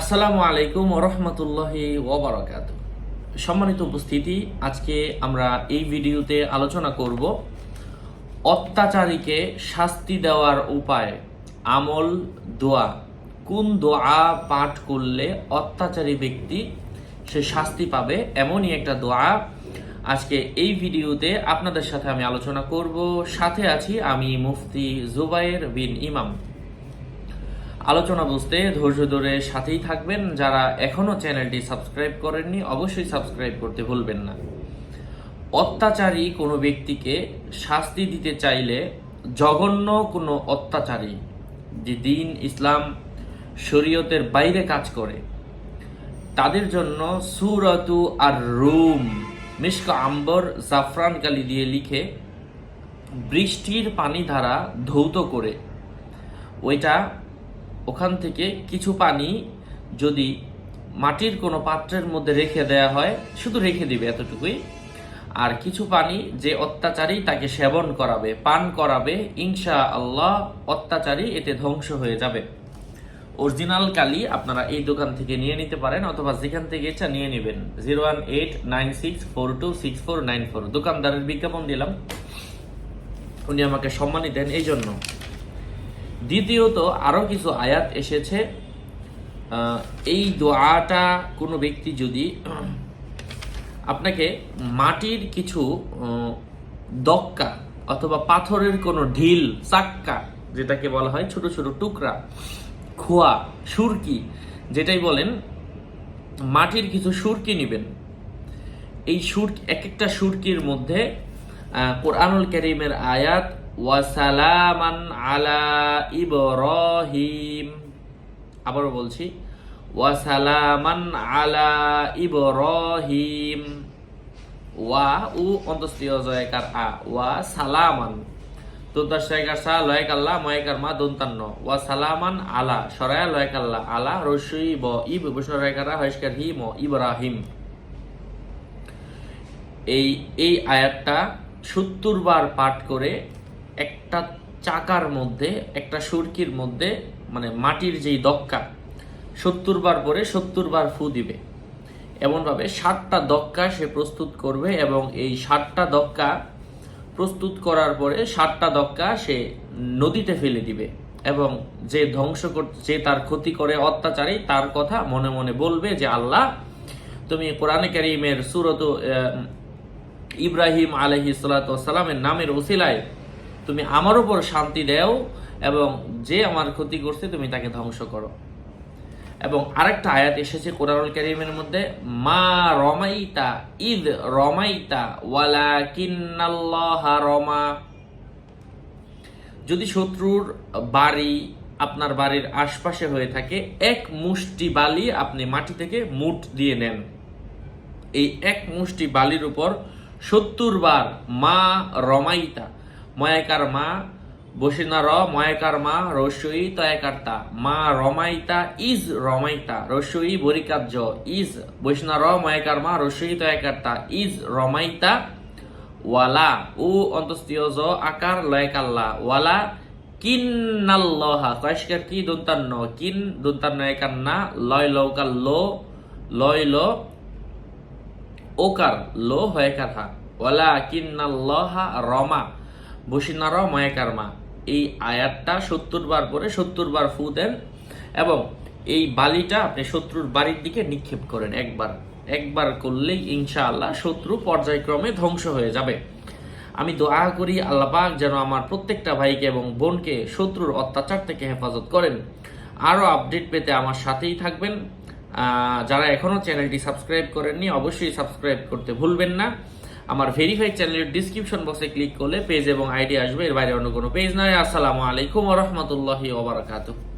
আসসালামু আলাইকুম ওরহমতুল্লাহি ওবরাকাত সম্মানিত উপস্থিতি, আজকে আমরা এই ভিডিওতে আলোচনা করব অত্যাচারীকে শাস্তি দেওয়ার উপায়, আমল, দোয়া। কোন দোয়া পাঠ করলে অত্যাচারী ব্যক্তি সে শাস্তি পাবে? এমনই একটা দোয়া আজকে এই ভিডিওতে আপনাদের সাথে আমি আলোচনা করব। সাথে আছি আমি মুফতি জুবাইর বিন ইমাম। আলোচনা বুঝতে ধৈর্য ধরে সাথেই থাকবেন। যারা এখনও চ্যানেলটি সাবস্ক্রাইব করেননি, অবশ্যই সাবস্ক্রাইব করতে ভুলবেন না। অত্যাচারী কোনো ব্যক্তিকে শাস্তি দিতে চাইলে জঘন্য কোনো অত্যাচারী, যে দিন ইসলাম শরীয়তের বাইরে কাজ করে, তাদের জন্য সুরতু আর রুম মিশকা আম্বর জাফরান কালি দিয়ে লিখে বৃষ্টির পানি ধারা ধৌত করে। ওইটা ওখান থেকে কিছু পানি যদি মাটির কোনো পাত্রের মধ্যে রেখে দেয়া হয়, শুধু রেখে দিবে এতটুকুই। আর কিছু পানি যে অত্যাচারী তাকে সেবন করাবে, পান করাবে ইনশা আল্লাহ অত্যাচারী এতে ধ্বংস হয়ে যাবে। অরিজিনাল কালি আপনারা এই দোকান থেকে নিয়ে নিতে পারেন অথবা যেখান থেকে ইচ্ছা নিয়ে নেবেন। Zero one eight nine six four two six four nine four. দোকানদারের বিজ্ঞাপন দিলাম। উনি আমাকে সম্মানই দেন এই জন্য দ্বিতীয়ত আরও কিছু আয়াত এসেছে এই দোয়াটা কোনো ব্যক্তি যদি আপনাকে মাটির কিছু দক্কা অথবা পাথরের কোনো ঢিল, চাক্কা, যেটাকে বলা হয় ছোট ছোট টুকরা, খোয়া, সুরকি, যেটাই বলেন, মাটির কিছু সুরকি নেবেন। এই সুর এক একটা সুরকির মধ্যে কোরআনুল করিমের আয়াত ওয়াসালামান আলা ইব্রাহিম। আবারও বলছি ওয়াসালামান আলা ইব্রাহিম। ওয়া, উ, অন্তস্তীয় জয়কার আ, ওয়া সালামান। তোদার জায়গার সা লয়ক আল্লাহ ময়কার মা, দন্তান্ন। ওয়া সালামান আলা, সরায়া লয়ক আল্লাহ আলা, রসুই, ব, ইব বসরায়কারা হয়স্কার হি, ম, ইব্রাহিম। এই এই আয়াতটা সত্তর বার পাঠ করে একটা চাকার মধ্যে, একটা সুরকির মধ্যে মানে মাটির যেই দক্কা, সত্তর বার পরে সত্তর বার ফু দিবে। এমনভাবে ষাটটা দক্কা সে প্রস্তুত করবে এবং এই ষাটটা দক্কা প্রস্তুত করার পরে ষাটটা দক্কা সে নদীতে ফেলে দিবে এবং যে ধ্বংস কর, যে তার ক্ষতি করে অত্যাচারী, তার কথা মনে মনে বলবে যে, আল্লাহ, তুমি কোরআনে কারিমের সুরত ইব্রাহিম আলহি নামের ওসিলায় তুমি আমার উপর শান্তি দেও এবং যে আমার ক্ষতি করছে তুমি তাকে ধ্বংস করো। এবং আরেকটা আয়াত এসেছে কোরআনুল কারিমের মধ্যে, মা রমাইতা ইদ রমাইতা ওয়ালা কিন্নাল্লাহা রমা। যদি শত্রুর বাড়ি আপনার বাড়ির আশপাশে হয়ে থাকে, এক মুষ্টি বালি আপনি মাটি থেকে মুঠ দিয়ে নেন। এই এক মুষ্টি বালির উপর সত্তর বার মা রমাইতা ময়াকার মা বসিনা র ময়াকার মা রসই তয়াকার্তা মা রমাইতা ইজ রমাইতা, রসই বরিকার্য। ইজ বৈষ্ণা র ময়াকার মা রসই তয়াকার্তা ইজ রমাইতা, ওয়ালা ও অন্তস্তীয় জ আকার লয়কাল্লা। ওয়ালা, কিন্নাল্লহা কয়েশকার কি দন্তান্ন? কিন দন্তান্ন একান্না লয় লৌকাল লো লয় লো ওকার, লো হয়েকার হা ওয়ালা, কিন্নাল্লাহা রমা। বসিনার ময়াকার মা এই আয়াতটা সত্তর বার পরে সত্তর বার ফু দেন এবং এই বালিটা আপনি শত্রুর বাড়ির দিকে নিক্ষেপ করেন একবার। একবার করলেই ইনশাআল্লাহ শত্রু পর্যায়ক্রমে ধ্বংস হয়ে যাবে। আমি দোয়া করি আল্লাপাক যেন আমার প্রত্যেকটা ভাইকে এবং বোনকে শত্রুর অত্যাচার থেকে হেফাজত করেন। আরও আপডেট পেতে আমার সাথেই থাকবেন। যারা এখনও চ্যানেলটি সাবস্ক্রাইব করেননি, অবশ্যই সাবস্ক্রাইব করতে ভুলবেন না। আমার ভেরিফাইড চ্যানেলের ডিসক্রিপশন বক্সে ক্লিক করলে পেজ এবং আইডি আসবে, এর বাইরে অন্য কোনো পেজ নয় আসসালামু আলাইকুম রহমতুল্লাহি ওবরাকাতুহ